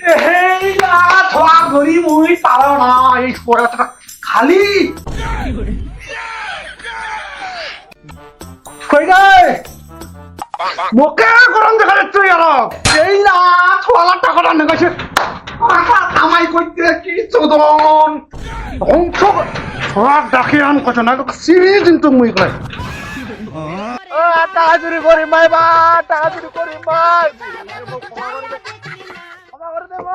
এই না থোয়া ধরি মুই, পারো না, এই পড়াটা খালি। কই গে মোকে গরম দেখা যাচ্ছে আর। এই না থোয়ালা টাকাটা নেগেছে কামাই করতে কি চোদন? ধ্বংস সব ডাকি আন কত না সিরিজ কিন্তু মুই কই টাকা চুরি করি মাই বা টাকা চুরি করি মাই ক্ষমা করে দেব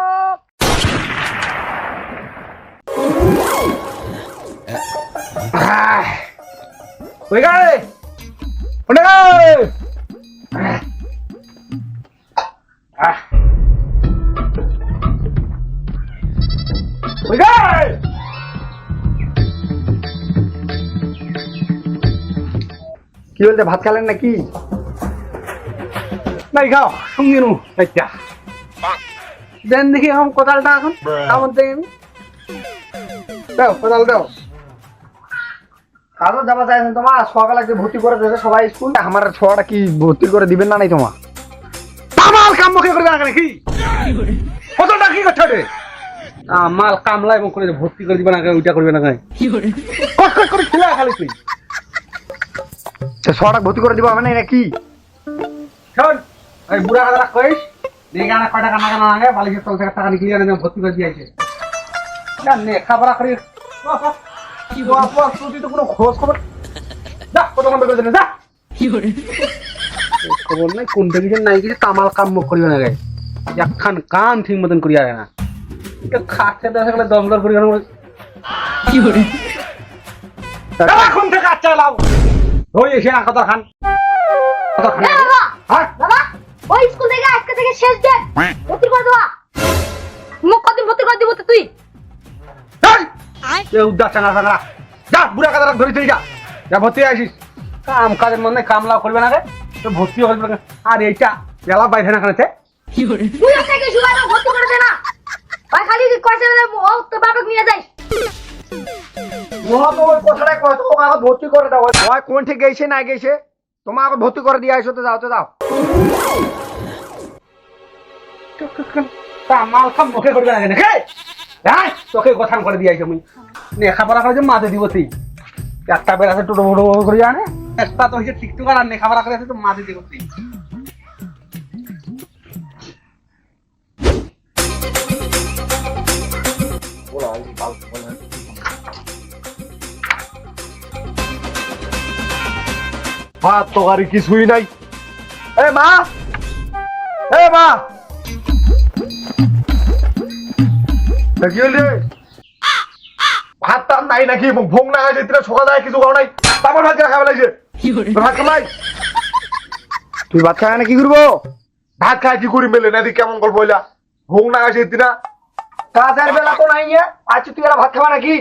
গে কই কি বলতে ভাত খেলেন নাকি? নাই খাও সঙ্গে নু একটা দেন দেখি এখন কোদালটা এখন কেমন আমি। দাও কোদাল দাও। কাজও যাবা যায় না তোমার সকালে যে ভর্তি করে দেবে সবাই স্কুল। আমার ছোয়াটা কি ভর্তি করে দিবেন না নাই তোমার? আমার কাম মুখে করবে না নাকি কতটা কি করছে রে আমার কামলা এবং করে ভর্তি করে দিবে না ওইটা করবে না কেন? কষ্ট করে? খেলে খালি তুই। ছটা ভর্তি করে দিব মানে নাকি শোন ওই বুড়া কাদা কইস দেখে আনা কয় টাকা নাগানা লাগে বালিশের তল থেকে টাকা নিকলিয়ে আনে ভর্তি করে দিয়েছে নে খাবার করি কি বাবা তুই তো কোনো খোঁজ খবর? যা কত করে দিলে যা। খবর নাই কোনটা কিছু নাই কিছু কামাল কাম মুখ করিবে না গে একখান কাম ঠিক মতন করিয়া না। এটা খাচ্ছে দেখা গেলে দমদর করিয়া এখন থেকে আচ্ছা লাও ওই এসে না খান। কত খান বাবা! হ্যাঁ? বাবা! ওই স্কুল থেকে আজকে থেকে শেষ ডেট। ভর্তি করে দেওয়া। মুখ কদিন ভর্তি করে দিব তো তুই? উদ্দাস চাঙ্গা চাঙ্গা যা বুড়া কাদারা ধরে চলে যা। যা ভর্তি আসিস। কাম কাজের মধ্যে কামলা করবে না রে। তো ভর্তি করবে আর এইটা এলা বাইরে না খানেতে। তুই থেকে সুগার ভর্তি করে না। ভাই খালি কয়সে ও তো বাবাকে নিয়ে যাই? তো ওই কথাটাই কয় তোমাকে আগে ভর্তি করে দাও। ওই কোন ঠিক গেছে না গেছে? তোমার আগে ভর্তি করে দিয়ে আসো তো যাও তো যাও। মাল খাম মুখে করবে না কেন? হ্যাঁ তোকে কথা করে দিয়ে আসো মুই নেখা পড়া করে যে মাঝে দিব তুই। একটা বেড়াতে টোটো বড় বড় করে জানে একটা তো হচ্ছে টিকটক আর নেখা পড়া করে আছে তো মাঝে দিব তুই। ভাত তরকারি কিছুই নাই। এ মা! এ মা! কি হইলে ভাত টাত নাই নাকি? ভোগ না তিনা সকাল কিছু খাও নাই। তারপর ভাত খাওয়া লাগছে? ভাত খামাই তুই ভাত খায় না কি করব ভাত খায় কি করি মেলে না দি কেমন গল্প হইলা? ভোগ না গেছে তিনা কাজের বেলা তো নাই আজ তুই এরা ভাত খাবা নাকি?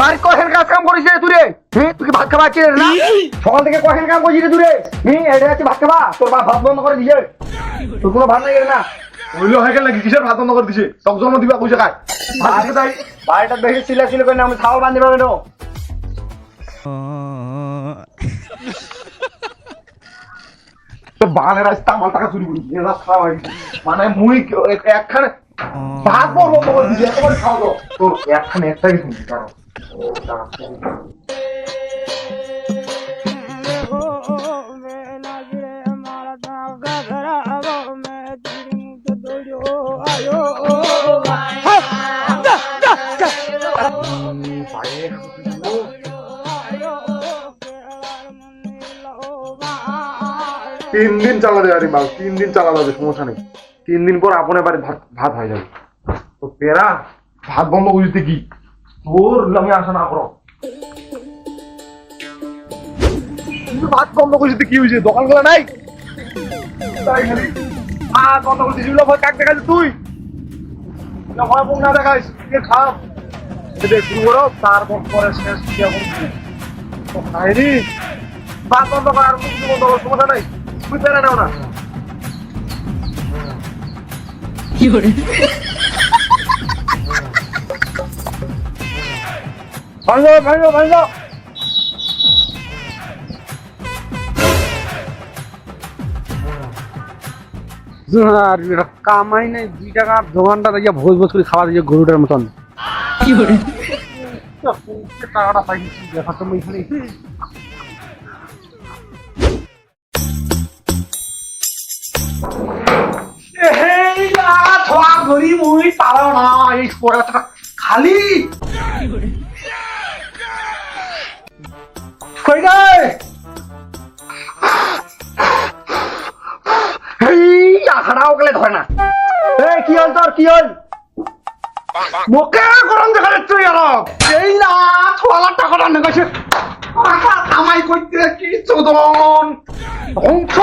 বাড়ি কখন কাজ কাম করিস রে তুই হ্যাঁ তুই ভাত খাবা আছিস না? সকাল থেকে কখন কাম করছিস রে তুই রে হ্যাঁ এটা ভাত খাবা? তোর মা ভাত বন্ধ করে দিছে। তোর কোনো ভাত নাই না? হইল হয়ে গেল কিসের ভাত বন্ধ করে দিছে তক জন্ম দিবা পয়সা খায় ভাত তাই বাড়িটা বেশি সিলা সিলে করে না আমি ছাগল বান্ধি পাবে না তো বানের আজ তামাল টাকা চুরি করি এরা খাওয়া মানে মুই একখানে ভাত বড় বন্ধ করে দিছে একেবারে খাওয়া তোর একখানে একটাই শুনছি কারণ তিন দিন চালা যাবে আরে বাল তিন দিন চালা যাবে সমস্যা নেই। তিন দিন পর আপন এবারে ভাত ভাত হয়ে যাবে। তো পেরা, ভাত বন্ধ বুঝতে কি? তোর আমি আশা না করো। ভাত বন্ধ করছিতে কি হয়েছে? দোকানগুলো নাই? তাই তুই? না করো, তারপর পরে শেষ কি ভাত বন্ধ করার কিছু বন্ধ করার সমস্যা নাই। তুই পেরে নাও না ভাঙো ভাঙো ভাঙো। আর কামাই নাই দুই টাকার দোকানটা দিয়ে ভোজ ভোজ করে খাওয়া দিয়ে গরুটার মতন। টাকাটা পাইছি দেখা তো এখানে ছোয়া গরি মুই পারো না এই পড়াটা খালি। কই এই ধরে না। এই কি হল তোর, কি হল? মুখে গরম দেখা যাচ্ছে আর। এই না ছোয়ালার টাকাটা নেগেছে কামাই করতে কি চোদন। ধ্বংস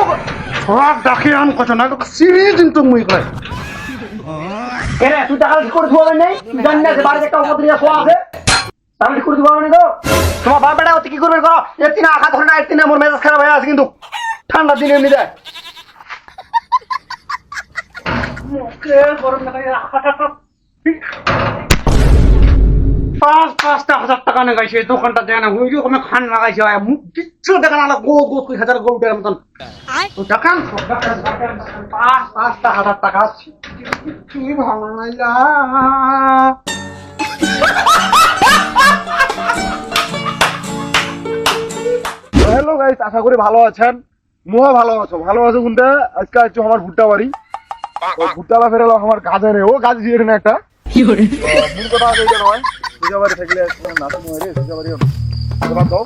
সব ডাকে আন কত না সিরি কিন্তু মুই কয়। এরে তুই টাকা করে ধোয়া নেই? জানি না যে বাড়িতে একটা দিয়ে শোয়া আছে? টাকা ঠিক করে ধোয়া নেই তো তোমার বাপ বেটা অতি কি করবে করো এর তিন আঘাত ধরে না এর তিনে মোর মেজাজ খারাপ হয়ে আছে কিন্তু ঠান্ডার দিনে এমনি দেয় গরম লাগাই আঘাতটা পাঁচ পাঁচটা হাজার টাকা দোকানটা দেয় না ওই রকম খান লাগাইছে মুখ কিচ্ছু দেখা না গো গো কুড়ি হাজার মতন দেখান দেখান, দেখান, পাঁচ পাঁচটা হাজার টাকা ভালো হ্যালো গাইস আশা করি ভালো আছেন মুহ ভালো আছো ভালো আছো কোনটা আজকে আছো আমার ভুট্টা বাড়ি ভুট্টা ফেরালো আমার রে ও গাছ দিয়ে না একটা এটা নয় পূজা বাড়ি থাকলে তোমার নাটক নয় রে পূজা বাড়ি তোমার দাও।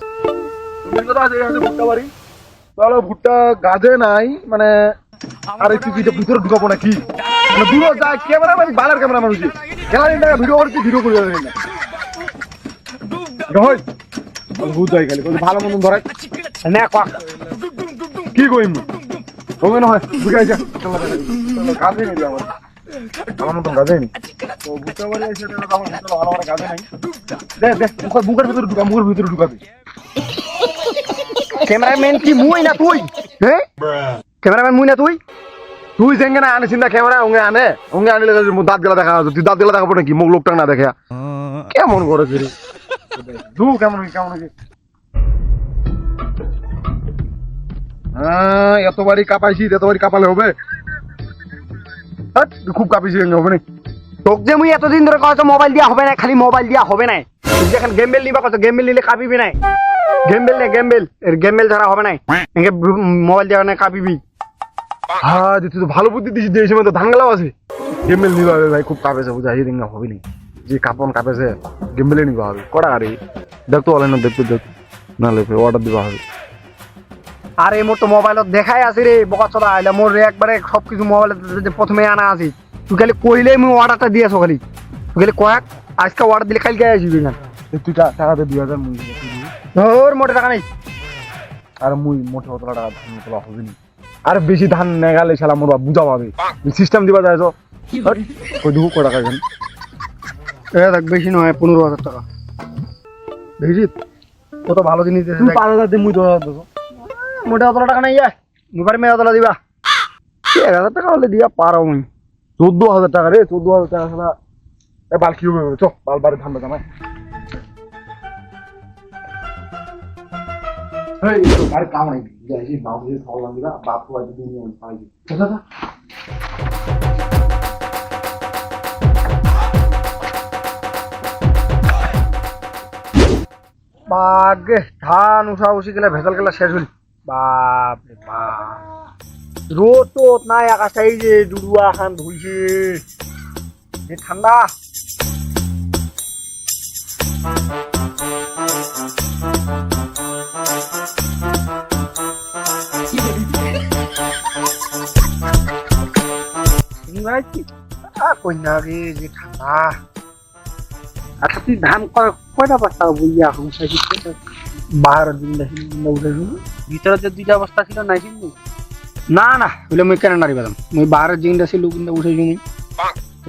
মূল কথা আছে এটা ভুট্টা বাড়ি। তাহলে ভুট্টা গাজে নাই মানে আর একটু কি ভিতরে ঢুকাবো নাকি? মানে দূরে যায় ক্যামেরা মানে বালার ক্যামেরা মানুষ গ্যালারি টাকা ভিডিও করছি, ভিডিও করে দেবে না। হয় ভূত যায় খালি ভালো মতন ধরে না কক কি কইম? হবে না হয় আইছা কাজে নেই আমার আমার মতন কাজে নেই তো বুঝতে পারি সেটা হলো আমার ভিতরে ভালো ভালো কাজে নাই দে দে মুখের মুখের ভিতরে ঢুকা মুখের ভিতরে ঢুকাবি ক্যামেরাম্যান কি মুই না তুই? হ্যাঁ ক্যামেরাম্যান মুই না তুই? তুই যেঙ্গে না ক্যামেরা ওঙ্গে আনে। ওঙ্গে আনলে দাঁত গেলা দেখা তুই দাঁত গেলা দেখাবো নাকি? মুখ লোকটা না দেখে। কেমন করেছে রে দু কেমন কেমন হ্যাঁ এতবারই কাঁপাইছি এতবারই কাঁপালে হবে। খুব কাঁপিছি হবে না তোক যে মুই এতদিন ধরে কয়েছো মোবাইল দিয়া হবে না খালি মোবাইল দিয়া হবে না তুই যখন গেম বেল নিবা কত গেম বেল নিলে কাঁপিবি নাই। গেম বেল নে গেম বেল এর গেম বেল ছাড়া হবে নাই। একে মোবাইল দিয়া না কাঁপিবি। হ্যাঁ তুই তো ভালো বুদ্ধি দিছিস এই সময় তো ধান গেলাও আছে গেমেল নিবা হবে ভাই খুব কাঁপেছে বুঝা এই দিন হবে নি যে কাপন কাঁপেছে গেমেলে নিবা হবে। কটা গাড়ি? দেখতো অনলাইন দেখতে দেখ নাহলে অর্ডার দিবা হবে। আরে মোর তো মোবাইলত দেখাই আছে রে বকা চলা। আইলে মোর একবারে সব কিছু মোবাইলত প্রথমে আনা আছে। তুই খালি কইলেই মুই অর্ডারটা দিয়েছ খালি। তুই খালি কয়াক আজকে অর্ডার দিলে কালকে আসবি না? তুই টা- টাকাতে দুই হাজার মুই। তোর মোটে টাকা নেই। আর মুই মোটে অতলা টাকা ধান তোলা হবে নি। আর বেশি ধান নেগালে শালা মোর বুঝা পাবে। সিস্টেম দিবা যায় তো। কই দুহু কয় টাকা কেন এ দেখ বেশি নয় পনেরো হাজার টাকা। দেখেছি কত ভালো জিনিস তুই দেখ। পাঁচ হাজার দিয়ে মুই দশ হাজার দেবো। মোটে অতলা টাকা নাই দুবার মেয়ে অতলা দিবা। এক হাজার টাকা হলে দিয়া পারো মুই চোদ্দ হাজার টাকা রে, চোদ্দ হাজার টাকা ছাড়া এ বাল কি হবে চ, বাল বারে ধান জামাই। এই কাম ধান, উঠা উঠি গেলে ভেজাল গেলে শেষ হইল বাপ রে বাপ। রোদ তো নাই আকাশটা যে ডুডুয়া খান ধুইছে যে ঠান্ডা কন্যা রে যে ঠান্ডা আচ্ছা তুই ধান কয়- কয়টা বস্তা বইয়া এখন বারো দিন দেখি ভিতরে যে দুইটা বস্তা ছিল নাই কিন্তু? না না বলে মুই কেন নারি পেলাম মুই বারো দিনটা ছিল কিন্তু উঠেছি মুই।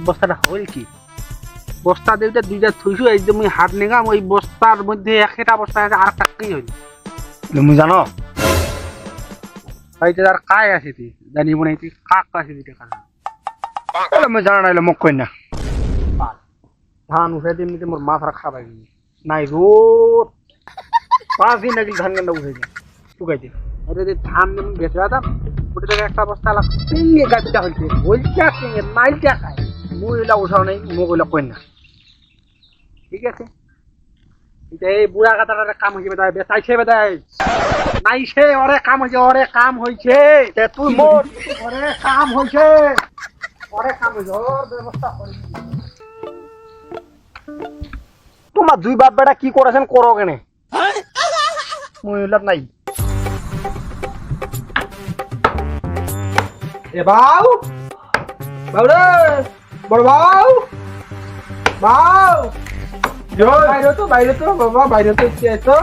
বস্তাটা হইল কি? বস্তা দুইটা দুইটা থুইছো এই যে মুই হাত নেগাম ওই বস্তার মধ্যে একটা বস্তা আছে আর কি হইল? মুই জানো? হয়তো আর কায় আছে তুই জানিব নাই তুই কাক আছে দুইটা কাজ মুই জানা নাইলে মোক কই না। ধান উঠে দিন নিতে মোর মাথা খাবার নাই রোদ। পাঁচ দিন আগে ধান গান্ডা উঠে যায়। শুকাইতে আরে যে ধান যেমন বেঁচে আদাম ফুটে থেকে একটা বস্তা আলা সিঙ্গে গাড়িটা হইছে বলছে সিঙ্গে মাইলটা খায়। মুইলা উঠাও নাই মুগুলা কই না। ঠিক আছে? এটা এই বুড়া গাতার কাম হইছে বেদায়, বেচাইছে বেদায়। নাইছে ওরে কাম হইছে, ওরে কাম হইছে। তে তুই মোর। ওরে কাম হইছে। ওরে কাম হইছে। ওর ব্যবস্থা করি। তোমার দুই বাপ বেটা কি করেছেন, করো কেনে? মহিলার নাই এ বাউ বাউ রে বড় বাউ বাউ বাইরে তো বাইরে তো বাবা বাইরে তো কে তো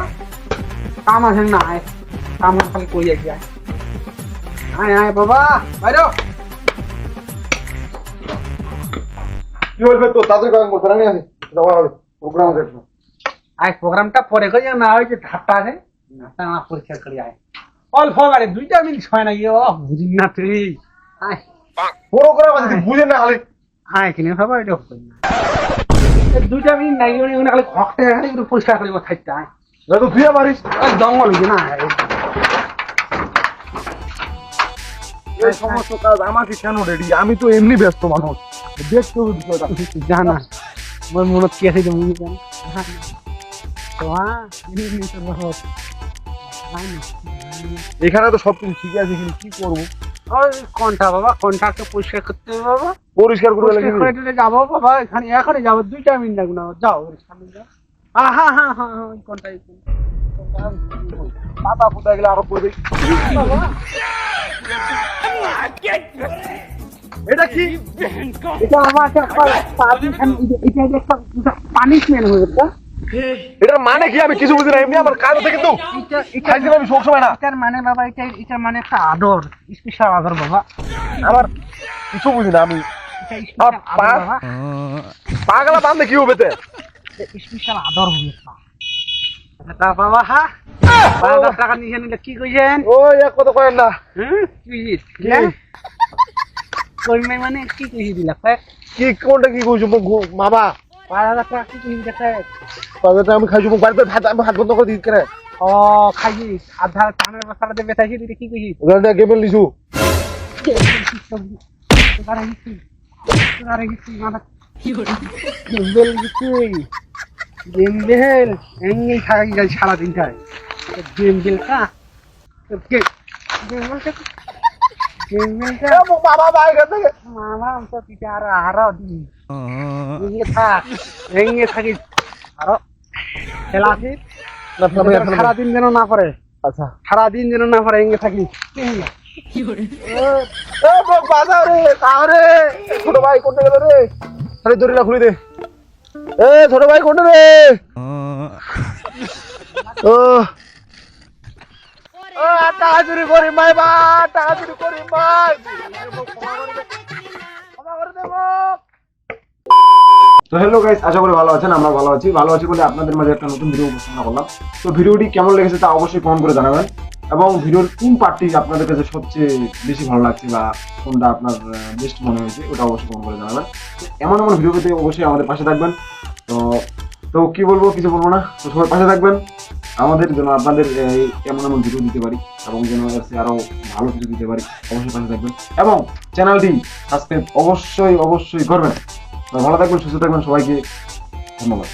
কাম আছে না আয় কাম আছে খালি কই আছি আয় আয় আয় বাবা বাইরে কি বলবে তো তাদের কারণ করতে না আছে যাওয়া হবে প্রোগ্রাম আছে একটু। আয় প্রোগ্রামটা পরে কই না ওই যে ধাপটা আছে ধাপটা না পরীক্ষা করি আয়। অল্প গাড়ি দুইটা মিনিট ছয় নাকি ও বুঝি না তুই। আয়। আছে তুই বুঝেন না খালি। আয় কিনে ভাবা এটা হই না। দুইটা মিনিট নাই উনি উনি খালি ঘকটা খালি একটু পরিষ্কার করিব থাকতে আয়। না মারিস। জঙ্গল হইছে না এই। সমস্ত কাজ আমাকে কেন রেডি আমি তো এমনি ব্যস্ত মানুষ। দেখতে হবে বিষয়টা। জানা মোর মনত কি আছে যে মুই জানি? তো হ্যাঁ এখানে তো সব কিছু ঠিক আছে কিন্তু কি করব? কোনটা বাবা কোনটাকে পরিষ্কার করতে হবে বাবা। পরিষ্কার করে যাব বাবা এখানে এখনই যাব। দুইটা মিনিট লাগবে না যাও সামনে যাও। হ্যাঁ হ্যাঁ হ্যাঁ হ্যাঁ ওই কোনটা এই পাতা ফুটা গেলে আরও পড়বে। এটা কি? এটা আমাকে একটা পানিশমেন্ট হয়ে গেছে। এটার মানে কি আমি কিছু বুঝি না এমনি আমার কাজ এটা খাইছি আমি সব সময় না। এটার মানে বাবা এটা এটার মানে একটা আদর স্পেশাল আদর বাবা। আমার কিছু বুঝি না আমি। বাবা। পাগলা বান্ধে কি হবে তে? স্পেশাল আদর হবে এটা বাবা হ্যাঁ টাকা নিয়ে নিলে কি কইছেন? ওই এক কথা কয়েন না। হুম কি কই মানে কি কইছি দিলা কি কোনটা কি কইছো মামা? পাঁচ হাজার টাকা কি দেখে পাগলাটা আমি খাইছো মোক বাড়িতে ভাত আমি হাত বন্ধ করে দিই কেন? ও খাইছি। আধার টানের মশলা দিয়ে বেতাইছি দিদি কি কইছি ওখানে গেমেল লিছু তোরা গেছি তোরা গেছি মাথা কি করে গেল গেছি গেম বেল এমনি থাকি যাই সারা দিনটায় গেম কা গেম বেলটা গেম বেলটা বাবা ভাই থেকে মামা তো পিঠে আরও আরও দিন। থাক আরও সারাদিন যেন না করে আচ্ছা সারাদিন যেন না করে এঙ্গে থাকি এ বক বাজা রে কারে ছোট ভাই কোনটা গেল রে আরে দড়িটা খুলে দে এ ছোট ভাই কোনটা রে ও ও টাকা চুরি করি মাই বা টাকা চুরি করি মাই তো হ্যালো গাইস আশা করি ভালো আছেন আমরা ভালো আছি। ভালো আছি বলে আপনাদের মাঝে একটা নতুন ভিডিও উপস্থাপনা করলাম। তো ভিডিওটি কেমন লেগেছে তা অবশ্যই কমেন্ট করে জানাবেন। এবং ভিডিওর কোন পার্টটি আপনাদের কাছে সবচেয়ে বেশি ভালো লাগছে বা কোনটা আপনার বেস্ট মনে হয়েছে, ওটা অবশ্যই কমেন্ট করে জানাবেন। এমন এমন ভিডিও পেতে অবশ্যই আমাদের পাশে থাকবেন। তো তো কি বলব, কিছু বলব না। তো সবাই পাশে থাকবেন। আমাদের যেন আপনাদের এমন এমন ভিডিও দিতে পারি এবং যেন এর চেয়ে আরও ভালো কিছু দিতে পারি, অবশ্যই পাশে থাকবেন। এবং চ্যানেলটি সাবস্ক্রাইব অবশ্যই অবশ্যই করবেন। ভালো থাকবেন সুস্থ থাকবেন সবাইকে ধন্যবাদ।